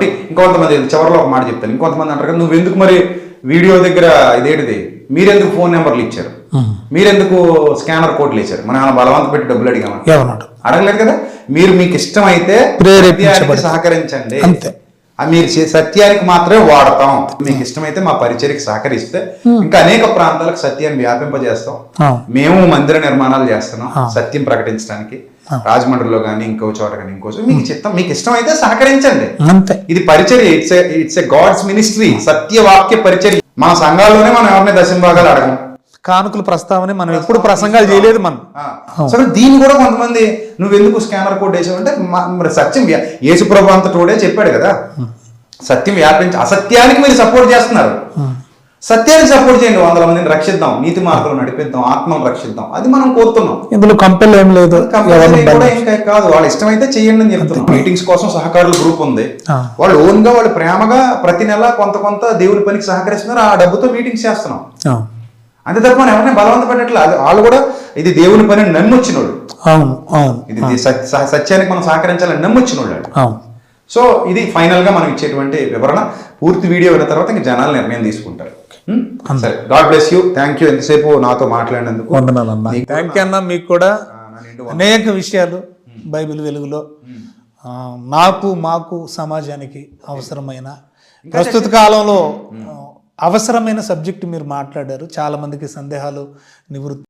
కాబట్టి ఇంకొంతమంది చివరిలో ఒక మాట చెప్తాను. ఇంకొంతమంది అంటారు కదా నువ్వు ఎందుకు మరి వీడియో దగ్గర ఇదేంటిది? మీరెందుకు ఫోన్ నెంబర్లు ఇచ్చారు? మీరెందుకు స్కానర్ కోడ్లు ఇచ్చారు? మనం బలవంత పెట్టి డబ్బులు అడిగామా? ఎవరన్నాడు అడగలేదు కదా. మీరు మీకు ఇష్టమైతే ప్రేరేపించబడి. సత్యానికి సహకరించండి. అంతే. మీరు సత్యానికి మాత్రమే వాడతాం. మీకు ఇష్టమైతే మా పరిచర్కి సహకరిస్తే ఇంకా అనేక ప్రాంతాలకు సత్యాన్ని వ్యాపింపజేస్తాం. మేము మందిర నిర్మాణాలు చేస్తున్నాం సత్యం ప్రకటించడానికి. రాజమండ్రిలో కానీ ఇంకో చోట కానీ ఇంకో చోట మీకు చిత్తం మీకు ఇష్టమైతే సహకరించండి. అంతే. ఇది పరిచర్య it's it's a God's ministry సత్యవాక్య పరిచర్య. మన సంఘాల్లోనే మనం ఎవరిని దశంభాగాలు అడగం. కానుకల ప్రస్తావన మనం ఎప్పుడు ప్రసంగాలు చేయలేదు మనం. సరే దీన్ని కూడా కొంతమంది నువ్వు ఎందుకు స్కానర్ కోడ్ వేసావంటే మా- మరి సత్యం యేసుప్రభు అంత తోడే చెప్పాడు కదా. సత్యం వ్యాపించి అసత్యానికి మీరు సపోర్ట్ చేస్తున్నారు. సత్యానికి సపోర్ట్ చేయండి. వందల మందిని రక్షిద్దాం. నీతి మార్గంలో నడిపిద్దాం. ఆత్మను రక్షిద్దాం. అది మనం కోరుతున్నాం. ఇందులో కంపెల్ ఏం లేదు. కూడా ఇంకా కాదు. వాళ్ళ ఇష్టమైతే చేయండి అని చెప్తున్నాం. మీటింగ్స్ కోసం సహకారుల గ్రూప్ ఉంది. వాళ్ళు ఓన్గా వాళ్ళు ప్రేమగా ప్రతి నెల కొంత కొంత దేవుడి పనికి సహకరిస్తున్నారు. ఆ డబ్బుతో మీటింగ్స్ చేస్తున్నాం. అంతే తప్ప మనం ఎవరిని బలవంత అది వాళ్ళు కూడా ఇది దేవుని పని నమ్మొచ్చిన వాళ్ళు అవును అవును ఇది సత్యానికి మనం సహకరించాలని నమ్మొచ్చిన వాళ్ళు. అవును. సో ఇది ఫైనల్గా మనం ఇచ్చేటువంటి వివరణ. పూర్తి వీడియో విన్న తర్వాత ఇంక జనాలు నిర్ణయం తీసుకుంటారు? సరే. God bless you thank you ఎంతసేపు నాతో మాట్లాడినందుకు? వందనాలు అన్న థ్యాంక్ యూ అన్న మీకు కూడా అనేక విషయాలు బైబిల్ వెలుగులో. నాకు మాకు సమాజానికి అవసరమైన ప్రస్తుత కాలంలో అవసరమైన సబ్జెక్ట్ మీరు మాట్లాడారు. చాలా మందికి సందేహాలు నివృత్తి